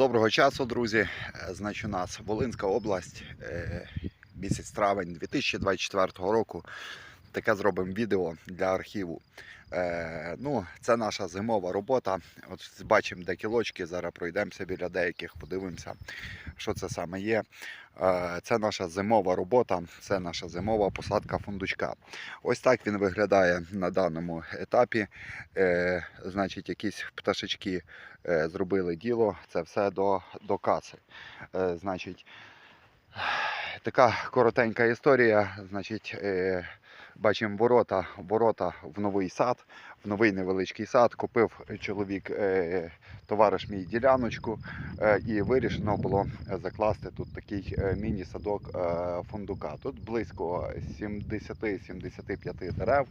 Доброго часу, друзі. Е, Значить, у нас Волинська область, е, місяць травень 2024 року. Таке зробимо відео для архіву. Е, ну, це наша зимова робота. От бачимо, де кілочки. Зараз пройдемося біля деяких, подивимося, що це саме є. Е, це наша зимова робота, це наша зимова посадка фундучка. Ось так він виглядає на даному етапі. Е, значить, якісь пташечки е, зробили діло. Це все до, до каси. Е, значить, така коротенька історія. Значить, е, бачимо ворота, ворота в новий сад, в новий невеличкий сад. Купив чоловік, е, товариш мій діляночку, е, і вирішено було закласти тут такий е, міні-садок е, фундука. Тут близько 70-75 дерев.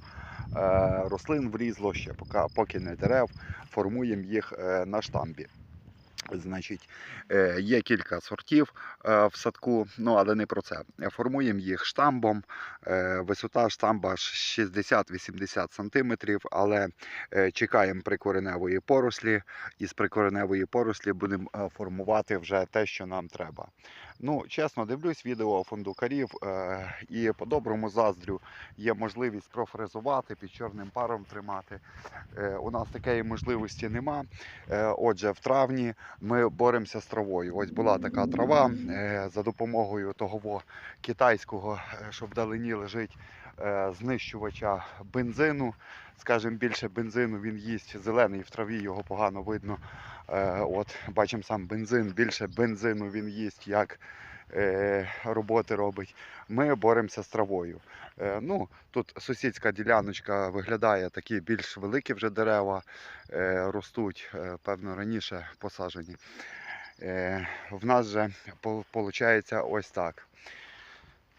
Е, рослин влізло ще поки, не дерев, формуємо їх е, на штамбі. Значить, е, є кілька сортів е, в садку, ну але не про це. Формуємо їх штамбом. Е, Висота штамба 60-80 см, але чекаємо прикореневої порослі, і з прикореневої порослі будемо формувати вже те, що нам треба. Ну, чесно, дивлюсь відео фундукарів і по-доброму заздрю є можливість профрезувати, під чорним паром тримати. У нас такої можливості нема. Отже, в травні ми боремося з травою. Ось була така трава е, за допомогою того китайського, е, що вдалині лежить е, знищувача бензину. Скажімо, більше бензину він їсть зелений в траві, його погано видно. От, бачимо сам бензин, більше бензину він їсть, як роботи робить. Ми боремося з травою. Е, ну, тут сусідська діляночка виглядає такі більш великі вже дерева е, ростуть, е, певно, раніше посаджені. Е, в нас же виходить ось так.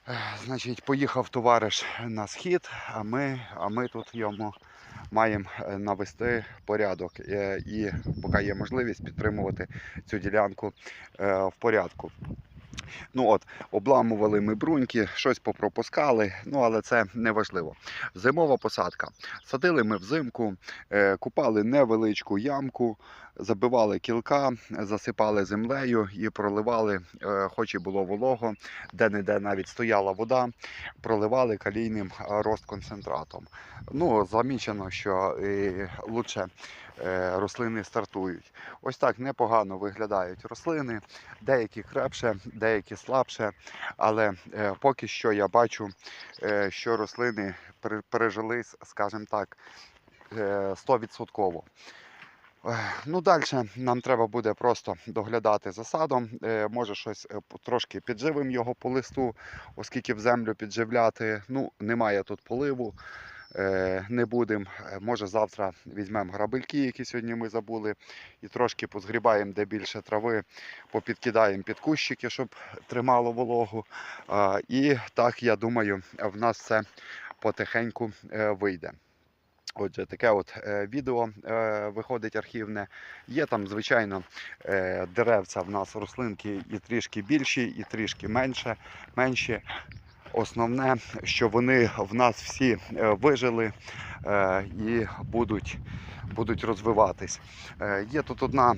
Е, Значить, поїхав товариш на схід, а ми, а ми тут йому маємо е, навести порядок е, і поки є можливість підтримувати цю ділянку е, в порядку. Ну от, обламували ми бруньки, щось попропускали, ну але це не важливо. Зимова посадка. Садили ми взимку, е, купали невеличку ямку, забивали кілка, засипали землею і проливали, е, хоч і було волого, де-не-де навіть стояла вода, проливали калійним е, розконцентратом. Ну, замічено, що лучше е, рослини стартують. Ось так непогано виглядають рослини, деякі крепше, деякі слабше. Але поки що я бачу, що рослини пере- пережились, скажімо так, е, 100%. Ну, далі нам треба буде просто доглядати за садом. Е, Може щось е, трошки підживимо його по листу, оскільки в землю підживляти. Ну, немає тут поливу. е, Не будемо. Може завтра візьмемо грабельки, які сьогодні ми забули, і трошки позгрібаємо, де більше трави, попідкидаємо під кущики, щоб тримало вологу. І так, я думаю, в нас це потихеньку вийде. Отже, таке от е, відео е, виходить архівне. Є там, звичайно, е, деревця в нас рослинки і трішки більші, і трішки менше, менші. Основне, що вони в нас всі вижили і будуть, будуть розвиватись. Є тут одна,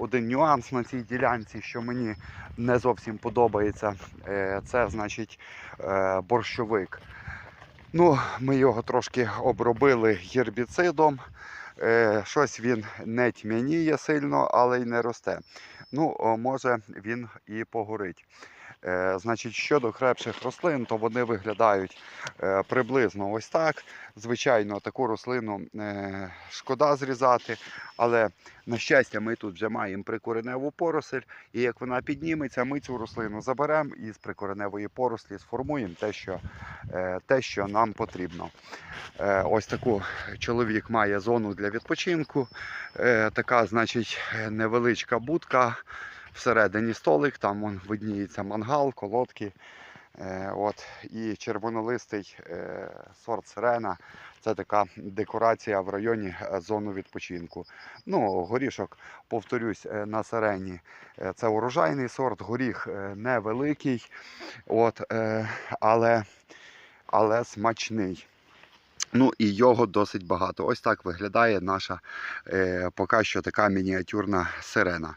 один нюанс на цій ділянці, що мені не зовсім подобається. Це значить борщовик. Ну, ми його трошки обробили гербіцидом. Е, щось він не тьмяніє сильно, але й не росте. Ну, може він і погорить. Е, значить, щодо крепших рослин, то вони виглядають е, приблизно ось так. Звичайно, таку рослину е, шкода зрізати, але на щастя, ми тут вже маємо прикореневу поросль, і як вона підніметься, ми цю рослину заберемо і з прикореневої порослі сформуємо те, що, те, що нам потрібно. Ось таку чоловік має зону для відпочинку. Така, значить, невеличка будка. Всередині столик, там вон, видніється мангал, колодки. Е, От, і червонолистий е, сорт сирена. Це така декорація в районі е, зону відпочинку. Ну, горішок, повторюсь, е, на сирені. е, Це урожайний сорт, горіх невеликий, от, е, але, але смачний. Ну і його досить багато. Ось так виглядає наша е, поки що така мініатюрна сирена.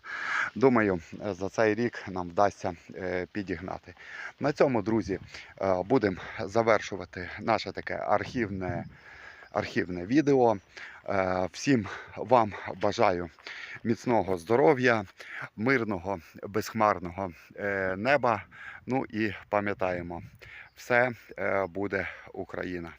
Думаю, е, за цей рік нам вдасться е, підігнати. На цьому, друзі, е, будемо завершувати наше таке архівне, архівне відео. Е, всім вам бажаю міцного здоров'я, мирного, безхмарного е, неба. Ну і пам'ятаємо, все е, буде Україна.